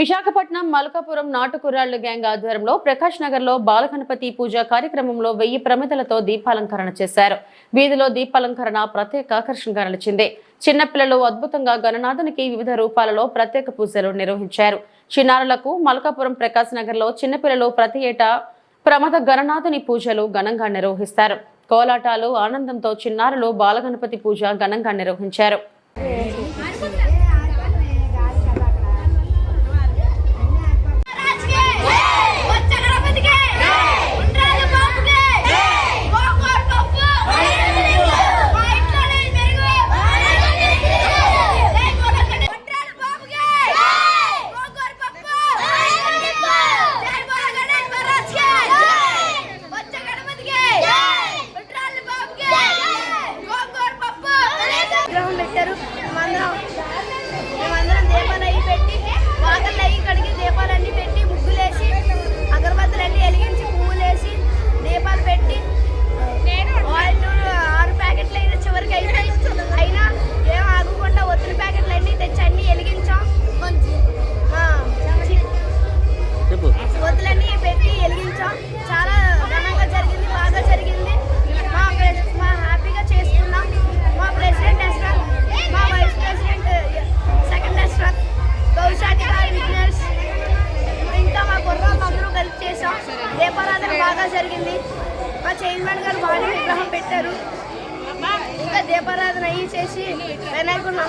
Visakhapatnam Malkapuram నాటుకుర్రాళ్ళ gang ఆధ్వర్యంలో ప్రకాష్ నగర్లో బాలగణపతి పూజ కార్యక్రమంలో వెయ్యి ప్రమిదలతో దీపాలంకరణ చేశారు. వీధిలో దీపాలంకరణ ప్రత్యేక ఆకర్షణగా నిలిచింది. చిన్నపిల్లలు అద్భుతంగా గణనాథునికి వివిధ రూపాలలో ప్రత్యేక పూజలు నిర్వహించారు. చిన్నారులకు మల్కాపురం ప్రకాశ్ నగర్లో చిన్నపిల్లలు ప్రతి ఏటా ప్రమద గణనాథుని పూజలు ఘనంగా నిర్వహిస్తారు. కోలాటాలు ఆనందంతో చిన్నారులు బాలగణపతి పూజ ఘనంగా నిర్వహించారు. విగ్రహం పెట్టారు దీపారాధన బాగా జరిగింది. మా చైర్మన్ గారు బాగా విగ్రహం పెట్టారు. ఇంకా దీపారాధన అయ్యి చేసి వినాయకుడు